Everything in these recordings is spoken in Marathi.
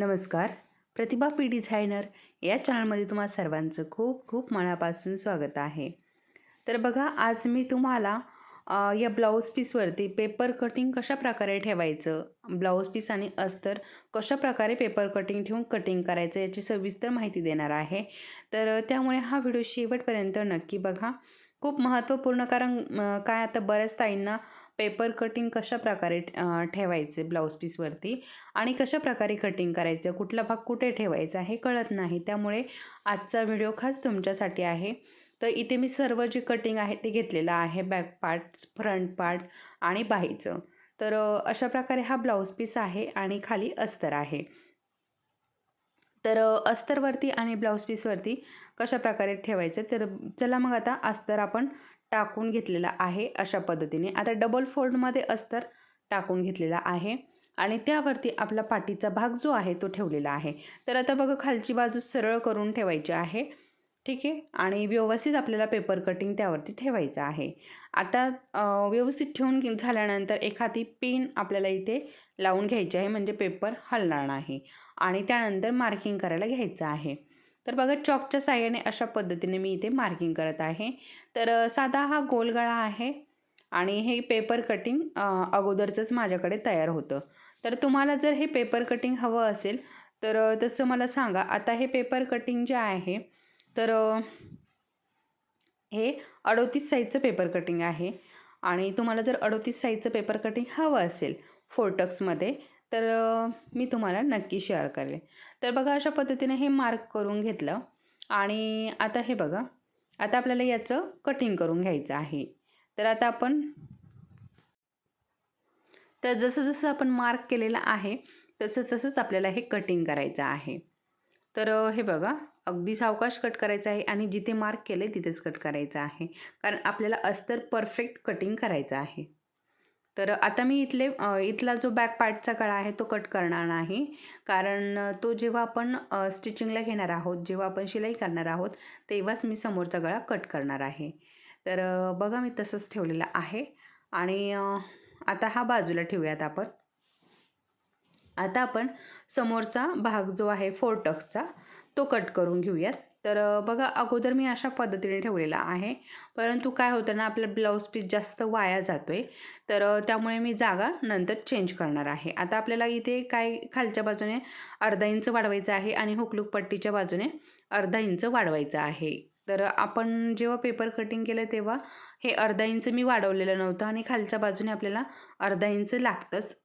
नमस्कार. प्रतिभा पी डिझायनर या चॅनलमध्ये तुम्हा सर्वांचं खूप खूप मनापासून स्वागत आहे. तर बघा आज मी तुम्हाला या ब्लाऊज पीसवरती पेपर कटिंग कशा प्रकारे ठेवायचं ब्लाऊज पीस आणि अस्तर कशा प्रकारे पेपर कटिंग ठेवून कटिंग करायचं याची सविस्तर माहिती देणार आहे. तर त्यामुळे हा व्हिडिओ शेवटपर्यंत नक्की बघा. खूप महत्त्वपूर्ण कारण काय आता बऱ्याच ताईंना पेपर कटिंग कशा प्रकारे ठेवायचे ब्लाऊज पीसवरती आणि कशा प्रकारे कटिंग करायचं कुठला भाग कुठे ठेवायचा हे कळत नाही. त्यामुळे आजचा व्हिडिओ खास तुमच्यासाठी आहे. तर इथे मी सर्व जे कटिंग आहे ते घेतलेलं आहे बॅक पार्ट फ्रंट पार्ट आणि बाहीचं. तर अशा प्रकारे हा ब्लाऊज पीस आहे आणि खाली अस्तर आहे. तर अस्तरवरती आणि ब्लाऊज पीसवरती कशा प्रकारे ठेवायचं? तर चला मग आता अस्तर आपण टाकून घेतलेला आहे अशा पद्धतीने. आता डबल फोल्डमध्ये अस्तर टाकून घेतलेला आहे आणि त्यावरती आपला पाठीचा भाग जो आहे तो ठेवलेला आहे. तर आता बघा खालची बाजू सरळ करून ठेवायची आहे. ठीक आहे? आणि व्यवस्थित आपल्याला पेपर कटिंग त्यावरती ठेवायचं आहे. आता व्यवस्थित ठेवून झाल्यानंतर एखादी पेन आपल्याला इथे लावून घ्यायची आहे म्हणजे पेपर हलणार नाही. आणि त्यानंतर मार्किंग करायला घ्यायचं आहे. तर बघा चॉकच्या साह्याने अशा पद्धतीने मी इथे मार्किंग करत आहे. तर साधा हा गोलगळा आहे आणि हे पेपर कटिंग अगोदरचंच माझ्याकडे तयार होतं. तर तुम्हाला जर हे पेपर कटिंग हवं असेल तर तसं मला सांगा. आता हे पेपर कटिंग जे आहे तर हे अडोतीस साईजचं पेपर कटिंग आहे. आणि तुम्हाला जर अडोतीस साईजचं पेपर कटिंग हवं असेल फोर्टक्समध्ये तर मी तुम्हाला नक्की शेअर करेल. तर बघा अशा पद्धतीने हे मार्क करून घेतलं. आणि आता हे बघा आता आपल्याला याचं कटिंग करून घ्यायचं आहे. तर आता आपण तर जसं जसं आपण मार्क केलेलं आहे तसं तसंच आपल्याला हे कटिंग करायचं आहे. तर हे बघा अगदी सावकाश कट करायचं आहे आणि जिथे मार्क केले तिथेच कट करायचं आहे. कारण आपल्याला अस्तर परफेक्ट कटिंग करायचं आहे. तर आता मी इथले इथला जो बॅक पार्टचा गळा आहे तो कट करणार नाही. कारण तो जेव्हा आपण स्टिचिंगला घेणार आहोत जेव्हा आपण शिलाई करणार आहोत तेव्हाच मी समोरचा गळा कट करणार आहे. तर बघा मी तसंच ठेवलेलं आहे. आणि आता हा बाजूला ठेवूयात आपण. आता आपण समोरचा भाग जो आहे फोर टक्सचा तो कट करून घेऊयात. तर बघा अगोदर मी अशा पद्धतीने ठेवलेला आहे. परंतु काय होतं ना आपला ब्लाऊज पीस जास्त वाया जातो आहे तर त्यामुळे मी जागा नंतर चेंज करणार आहे. आता आपल्याला इथे काय खालच्या बाजूने अर्धा इंच वाढवायचं आहे आणि हुकलूक पट्टीच्या बाजूने अर्धा इंच वाढवायचं आहे. तर आपण जेव्हा पेपर कटिंग केलं तेव्हा हे अर्धा इंच मी वाढवलेलं नव्हतं आणि खालच्या बाजूने आपल्याला अर्धा इंच लागतंच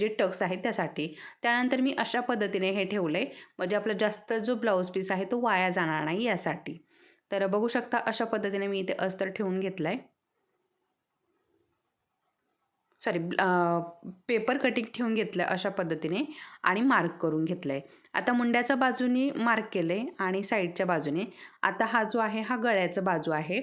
जे टक्स आहेत त्यासाठी. त्यानंतर मी अशा पद्धतीने हे ठेवलं आहे म्हणजे आपला जास्त जो ब्लाऊज पीस आहे तो वाया जाणार नाही यासाठी. तर बघू शकता अशा पद्धतीने मी इथे अस्तर ठेवून घेतलं आहे सॉरी पेपर कटिंग ठेवून घेतलं अशा पद्धतीने आणि मार्क करून घेतलं आहे आता मुंड्याच्या बाजूनी मार्क केलं आहे आणि साईडच्या बाजूने. आता हा जो आहे हा गळ्याचा बाजू आहे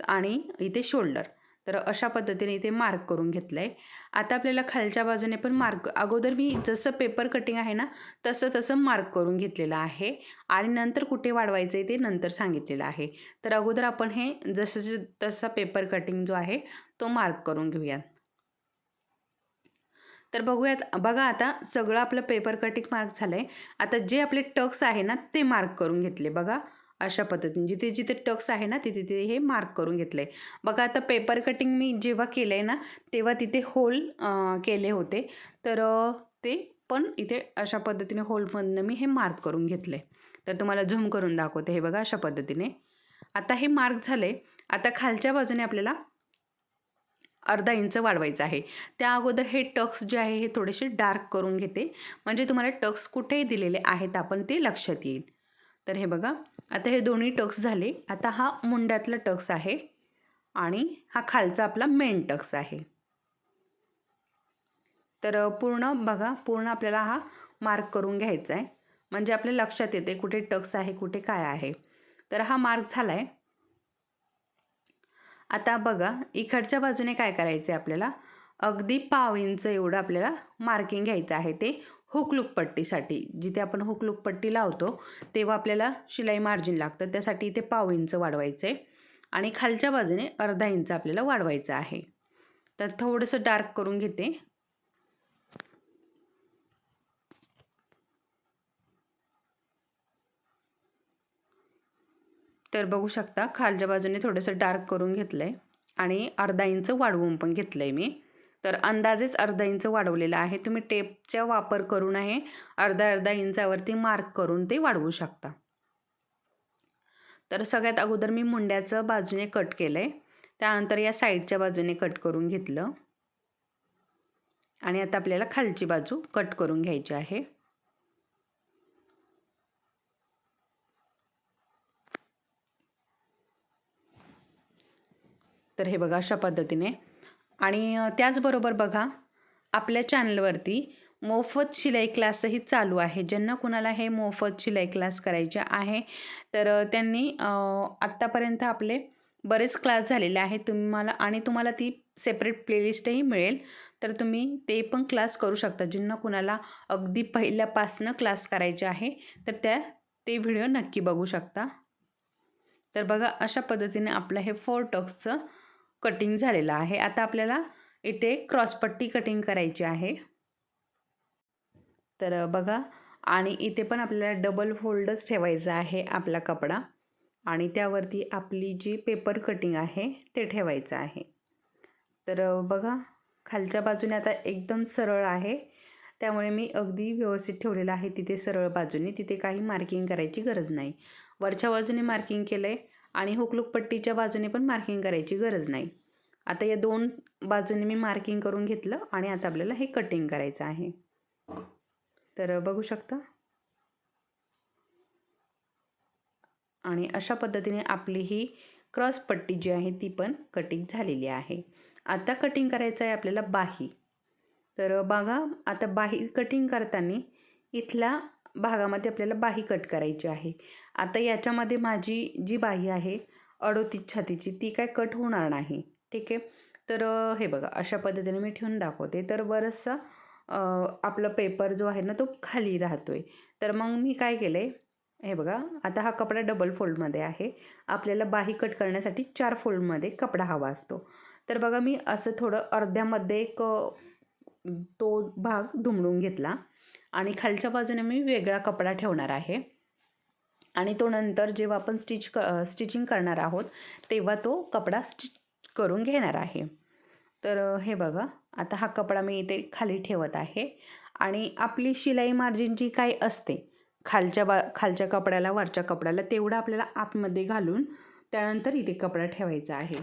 आणि इथे शोल्डर तर अशा पद्धतीने इथे मार्क करून घेतलं आहे आता आपल्याला खालच्या बाजूने पण मार्क अगोदर मी जसं पेपर कटिंग आहे ना तसं तसं मार्क करून घेतलेलं आहे आणि नंतर कुठे वाढवायचं आहे ते नंतर सांगितलेलं आहे. तर अगोदर आपण हे जसं तसा पेपर कटिंग जो आहे तो मार्क करून घेऊयात. तर बघूयात. बघा आता सगळं आपलं पेपर कटिंग मार्क झालं आहे आता जे आपले टक्स आहे ना ते मार्क करून घेतले बघा. अशा पद्धतीने. जिथे जिथे टक्स आहे ना तिथे तिथे हे मार्क करून घेतलं. आहे बघा आता पेपर कटिंग मी जेव्हा केलं आहे ना तेव्हा तिथे होल केले होते. तर ते पण इथे अशा पद्धतीने होलमधनं मी हे मार्क करून घेतले. तर तुम्हाला झूम करून दाखवते हे बघा अशा पद्धतीने. आता हे मार्क झाले आता खालच्या बाजूने आपल्याला अर्धा इंच वाढवायचं आहे. त्या अगोदर हे टक्स जे आहे हे थोडेसे डार्क करून घेते. म्हणजे तुम्हाला टक्स कुठेही दिलेले आहेत आपण ते लक्षात येईल. तर हे बघा आता हे दोन्ही टक्स झाले. आता हा मुंड्यातला टक्स आहे आणि हा खालचा आपला मेन टक्स आहे. तर पूर्ण बघा पूर्ण आपल्याला हा मार्क करून घ्यायचा आहे. म्हणजे आपल्या लक्षात येते कुठे टक्स आहे कुठे काय आहे. तर हा मार्क झाला आहे आता बघा इकडच्या बाजूने काय करायचं आहे आपल्याला? अगदी पाव इंच एवढं आपल्याला मार्किंग घ्यायचं आहे ते हुकलूक पट्टीसाठी. जिथे आपण हुकलूक पट्टी लावतो तेव्हा आपल्याला शिलाई मार्जिन लागतं. त्यासाठी इथे पाव इंच वाढवायचं आहे आणि खालच्या बाजूने अर्धा इंच आपल्याला वाढवायचं आहे. तर थोडंसं डार्क करून घेते. तर बघू शकता खालच्या बाजूने थोडंसं डार्क करून घेतलं आहे आणि अर्धा इंच वाढवून पण घेतलं आहे मी. तर अंदाजेच अर्धा इंच वाढवलेलं आहे. तुम्ही टेपचा वापर करून आहे अर्धा अर्धा इंचावरती मार्क करून ते वाढवू शकता. तर सगळ्यात अगोदर मी मुंड्याचं बाजूने कट केलं आहे त्यानंतर या साईडच्या बाजूने कट करून घेतलं. आणि आता आपल्याला खालची बाजू कट करून घ्यायची आहे. तर हे बघा अशा पद्धतीने. आणि त्याचबरोबर बघा आपल्या चॅनलवरती मोफत शिलाई क्लासही चालू आहे. ज्यांना कुणाला हे मोफत शिलाई क्लास करायचे आहे तर त्यांनी आत्तापर्यंत आपले बरेच क्लास झालेले आहेत. तुम्हाला आणि तुम्हाला ती सेपरेट प्लेलिस्टही मिळेल. तर तुम्ही ते पण क्लास करू शकता. ज्यांना कुणाला अगदी पहिल्यापासनं क्लास करायचे आहे तर त्या ते व्हिडिओ नक्की बघू शकता. तर बघा अशा पद्धतीने आपलं हे फोर टक्सचं कटिंग झालेलं आहे. आता आपल्याला इथे क्रॉसपट्टी कटिंग करायची आहे. तर बघा. आणि इथे पण आपल्याला डबल फोल्डच ठेवायचा आहे आपला कपडा. आणि त्यावरती आपली जी पेपर कटिंग आहे ते ठेवायचं आहे. तर बघा. खालच्या बाजूने आता एकदम सरळ आहे. त्यामुळे मी अगदी व्यवस्थित ठेवलेलं आहे. तिथे सरळ बाजूने. तिथे काही मार्किंग करायची गरज नाही. वरच्या बाजूने मार्किंग केलं आहे आणि हुकलूक पट्टीच्या बाजूने पण मार्किंग करायची गरज नाही. आता या दोन बाजूने मी मार्किंग करून घेतलं आणि आता आपल्याला हे कटिंग करायचं आहे. तर बघू शकता. आणि अशा पद्धतीने आपली ही क्रॉस पट्टी जी आहे ती पण कटिंग झालेली आहे. आता कटिंग करायचं आहे आपल्याला बाही. तर बघा आता बाही कटिंग करताना इथल्या भागामध्ये आपल्याला बाही कट करायची आहे. आता याच्यामध्ये माझी जी बाही आहे अडोतीस छातीची ती काय कट होणार नाही. ठीक आहे? तर हे बघा अशा पद्धतीने मी ठेवून दाखवते. तर बरंचसा आपला पेपर जो आहे ना तो खाली राहतो आहे तर मग मी काय केलं आहे हे बघा आता हा कपडा डबल फोल्डमध्ये आहे. आपल्याला बाही कट करण्यासाठी चार फोल्डमध्ये कपडा हवा असतो. तर बघा मी असं थोडं अर्ध्यामध्ये एक तो भाग दुमडून घेतला. आणि खालच्या बाजूने मी वेगळा कपडा ठेवणार आहे. आणि तो नंतर जेव्हा आपण स्टिच क स्टिचिंग करणार आहोत तेव्हा तो कपडा स्टिच करून घेणार आहे. तर हे बघा आता हा कपडा मी इथे खाली ठेवत आहे. आणि आपली शिलाई मार्जिन जी काही असते खालच्या बा खालच्या कपड्याला वरच्या कपड्याला तेवढं आपल्याला आतमध्ये घालून त्यानंतर इथे कपडा ठेवायचा आहे.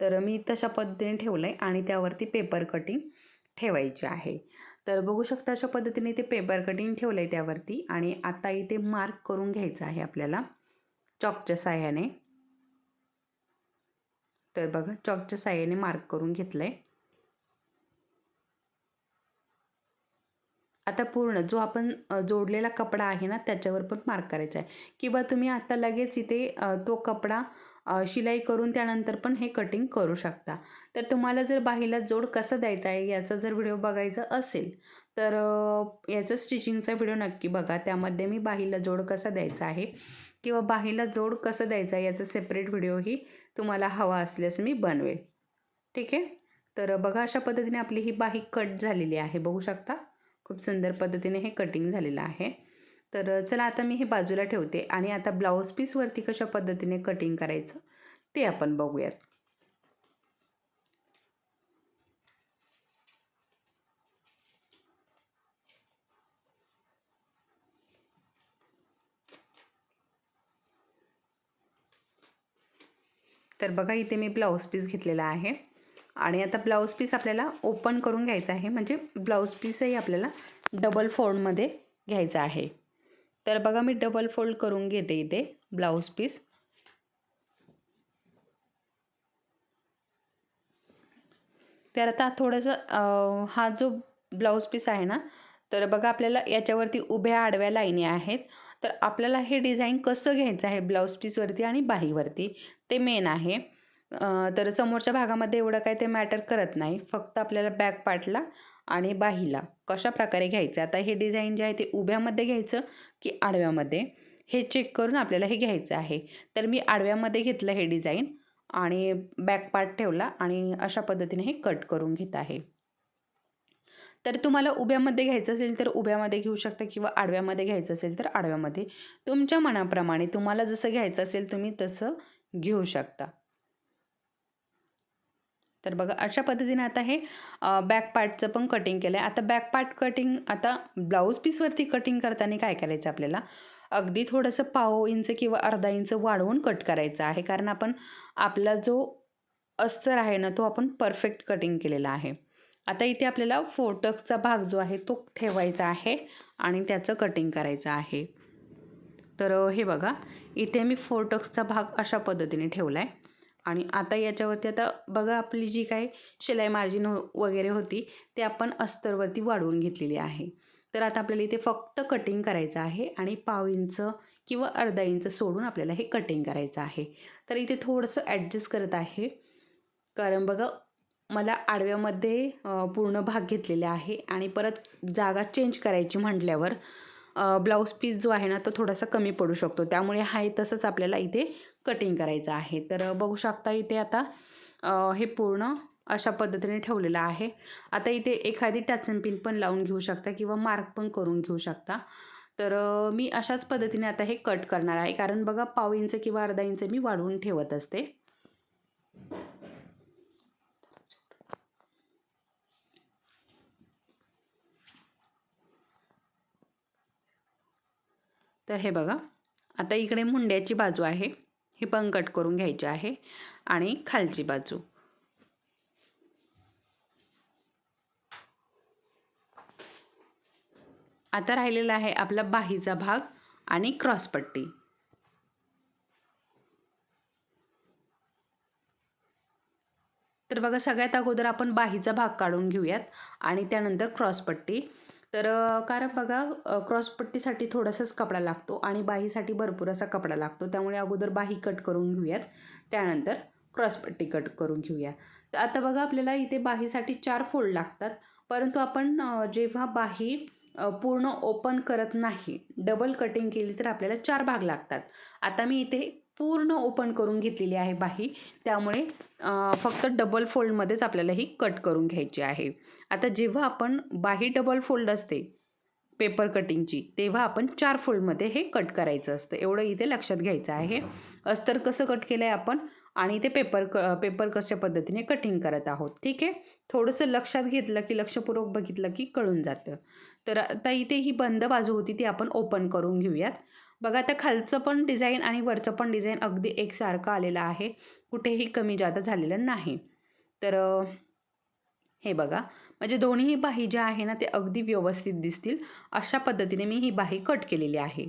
तर मी तशा पद्धतीने ठेवलं आहे आणि त्यावरती पेपर कटिंग ठेवायची आहे. तर बघू शकता अशा पद्धतीने ते पेपर कटिंग ठेवलं आहे त्यावरती आणि आता इथे मार्क करून घ्यायचं आहे आपल्याला चॉकच्या साह्याने. तर बघा चॉकच्या साह्याने मार्क करून घेतलं आहे आता पूर्ण जो आपण जोडलेला कपडा आहे ना त्याच्यावर पण मार्क करायचा आहे. किंवा तुम्ही आता लगेच इथे तो कपडा शिलाई करून त्यानंतर पण हे कटिंग करू शकता. तर तुम्हाला जर बाहीला जोड कसा द्यायचा आहे याचा जर व्हिडिओ बघायचा असेल तर याचा स्टिचिंगचा व्हिडिओ नक्की बघा. त्यामध्ये मी बाहीला जोड कसा द्यायचा आहे किंवा बाहीला जोड कसं द्यायचा आहे याचा सेपरेट व्हिडिओही तुम्हाला हवा असल्यास मी बनवेल. ठीक आहे? तर बघा अशा पद्धतीने आपली ही बाही कट झालेली आहे. बघू शकता? खूप सुंदर पद्धतीने हे कटिंग झालेलं आहे. तर चला आता मी हे बाजूला ठेवते आणि आता ब्लाऊज पीसवरती कशा पद्धतीने कटिंग करायचं ते आपण बघूयात. तर बघा इथे मी ब्लाऊज पीस घेतलेला आहे आणि आता ब्लाऊज पीस आपल्याला ओपन करून घ्यायचा आहे. म्हणजे ब्लाऊज पीसही आपल्याला डबल फोल्डमध्ये घ्यायचा आहे. तर बघा मी डबल फोल्ड करून घेते इथे ब्लाऊज पीस तर आता थोडंसं हा जो ब्लाऊज पीस आहे ना तर बघा आपल्याला याच्यावरती उभ्या आडव्या लाईनी आहेत. तर आपल्याला हे डिझाईन कसं घ्यायचं आहे ब्लाऊज पीसवरती आणि बाहीवरती? ते मेन आहे. तर समोरच्या भागामध्ये एवढं काय ते मॅटर करत नाही. फक्त आपल्याला बॅक पार्टला आणि बाहीला. कशा प्रकारे घ्यायचं? आता हे डिझाईन जे आहे ते उभ्यामध्ये घ्यायचं की आडव्यामध्ये? हे चेक करून आपल्याला हे घ्यायचं आहे. तर मी आडव्यामध्ये घेतलं हे डिझाईन आणि बॅक पार्ट ठेवला आणि अशा पद्धतीने हे कट करून घेत आहे. तर तुम्हाला उभ्यामध्ये घ्यायचं असेल तर उभ्यामध्ये घेऊ शकता किंवा आडव्यामध्ये घ्यायचं असेल तर आडव्यामध्ये. तुमच्या मनाप्रमाणे तुम्हाला जसं घ्यायचं असेल तुम्ही तसं घेऊ शकता. तर बघा अशा पद्धतीने आता हे बॅक पार्टचं पण कटिंग केलं आहे आता बॅक पार्ट कटिंग आता ब्लाऊज पीसवरती कटिंग करताना काय करायचं आपल्याला? अगदी थोडंसं पाव इंच किंवा अर्धा इंच वाढवून कट करायचं आहे. कारण आपण आपला जो अस्तर आहे ना तो आपण परफेक्ट कटिंग केलेला आहे. आता इथे आपल्याला फोटक्सचा भाग जो आहे तो ठेवायचा आहे आणि त्याचं कटिंग करायचं आहे. तर हे बघा इथे मी फोटक्सचा भाग अशा पद्धतीने ठेवला आहे आणि आता याच्यावरती आता बघा आपली जी काही शिलाई मार्जिन हो वगैरे होती ते आपण अस्तरवरती वाढवून घेतलेली आहे. तर आता आपल्याला इथे फक्त कटिंग करायचं आहे आणि पाव इंच किंवा अर्धा इंच सोडून आपल्याला हे कटिंग करायचं आहे. तर इथे थोडंसं ॲडजस्ट करत आहे. कारण बघा मला आडव्यामध्ये पूर्ण भाग घेतलेला आहे आणि परत जागा चेंज करायची म्हटल्यावर ब्लाऊज पीस जो आहे ना तो थोडासा कमी पडू शकतो. त्यामुळे हा तसंच आपल्याला इथे कटिंग करायचं आहे. तर बघू शकता इथे आता हे पूर्ण अशा पद्धतीने ठेवलेलं आहे. आता इथे एखादी टाचन पिन पण लावून घेऊ शकता किंवा मार्क पण करून घेऊ शकता. तर मी अशाच पद्धतीने आता हे कट करणार आहे. कारण बघा पाव इंच किंवा अर्धा इंच मी वाढवून ठेवत असते. तर हे बघा. आता इकडे मुंड्याची बाजू आहे. ही पण कट करून घ्यायची आहे. आणि खालची बाजू. आता राहिलेला आहे आपला बाहीचा भाग आणि क्रॉसपट्टी तर बघा सगळ्यात अगोदर आपण बाहीचा भाग काढून घेऊयात आणि त्यानंतर क्रॉसपट्टी तर कारण बघा क्रॉसपट्टीसाठी थोडासाच कपडा लागतो आणि बाहीसाठी भरपूर असा कपडा लागतो. त्यामुळे अगोदर बाही कट करून घेऊयात. त्यानंतर क्रॉसपट्टी कट करून घेऊया. तर आता बघा आपल्याला इथे बाहीसाठी चार फोल्ड लागतात. परंतु आपण जेव्हा बाही पूर्ण ओपन करत नाही डबल कटिंग केली तर आपल्याला चार भाग लागतात. आता मी इथे पूर्ण ओपन करून घेतलेली आहे बाही. त्यामुळे फक्त डबल फोल्डमध्येच आपल्याला ही कट करून घ्यायची आहे. आता जेव्हा आपण बाही डबल फोल्ड असते पेपर कटिंगची तेव्हा आपण चार फोल्डमध्ये हे कट करायचं असतं. एवढं इथे लक्षात घ्यायचं आहे. अस्तर कसं कट केलं आहे आपण? आणि ते पेपर क पेपर कशा पद्धतीने कटिंग करत आहोत? ठीक आहे? थोडंसं लक्षात घेतलं की लक्षपूर्वक बघितलं की कळून जातं. तर आता इथे ही बंद बाजू होती ती आपण ओपन करून घेऊयात. बघा आता खालचं पण डिझाईन आणि वरचं पण डिझाईन अगदी एकसारखं आलेलं आहे. कुठेही कमी जादा झालेलं नाही. तर हे बघा. म्हणजे दोन्हीही बाही ज्या आहे ना ते अगदी व्यवस्थित दिसतील. अशा पद्धतीने मी ही बाही कट केलेली आहे.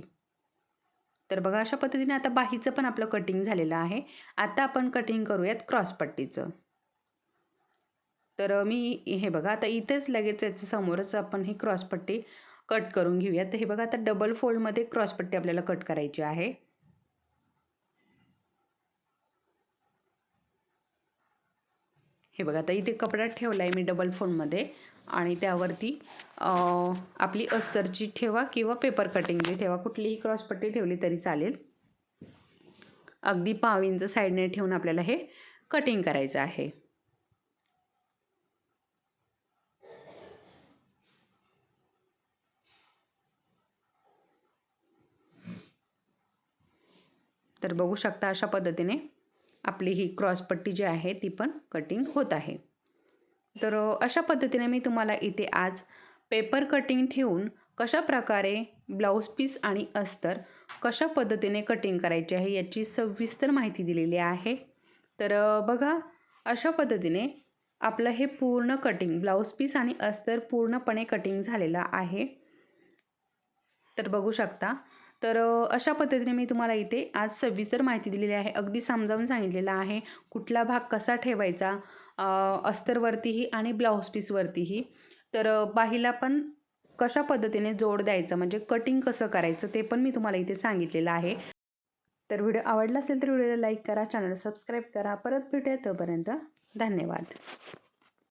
तर बघा अशा पद्धतीने आता बाहीचं पण आपलं कटिंग झालेलं आहे. आता आपण कटिंग करूयात क्रॉसपट्टीचं तर मी हे बघा आता इथेच लगेच याच्या समोरच आपण ही क्रॉसपट्टी कट करून घेऊया तर हे बघा आता डबल फोल्डमध्ये क्रॉसपट्टी आपल्याला कट करायची आहे. हे बघा आता इथे कपडा ठेवला आहे मी डबल फोल्डमध्ये आणि त्यावरती आपली अस्तरची ठेवा किंवा पेपर कटिंगची ठेवा. कुठलीही क्रॉसपट्टी ठेवली तरी चालेल. अगदी पाव इंच साईडने ठेवून आपल्याला हे कटिंग करायचं आहे. तर बघू शकता अशा पद्धतीने आपली ही क्रॉसपट्टी जी आहे ती पण कटिंग होत आहे. तर अशा पद्धतीने मी तुम्हाला इथे आज पेपर कटिंग ठेवून कशा प्रकारे ब्लाऊज पीस आणि अस्तर कशा पद्धतीने कटिंग करायचे आहे याची सविस्तर माहिती दिलेली आहे. तर बघा अशा पद्धतीने आपलं हे पूर्ण कटिंग ब्लाऊज पीस आणि अस्तर पूर्णपणे कटिंग झालेलं आहे. तर बघू शकता तर अशा पद्धतीने मी तुम्हाला इथे आज सविस्तर माहिती दिलेली आहे. अगदी समजावून सांगितलेलं आहे. कुठला भाग कसा ठेवायचा? अस्तरवरतीही आणि ब्लाऊज पीसवरतीही तर बाहीला पण कशा पद्धतीने जोड द्यायचं? म्हणजे कटिंग कसं करायचं? ते पण मी तुम्हाला इथे सांगितलेलं आहे. तर व्हिडिओ आवडला असेल तर व्हिडिओला लाईक करा चॅनल सबस्क्राईब करा. परत भेटूया तोपर्यंत. धन्यवाद.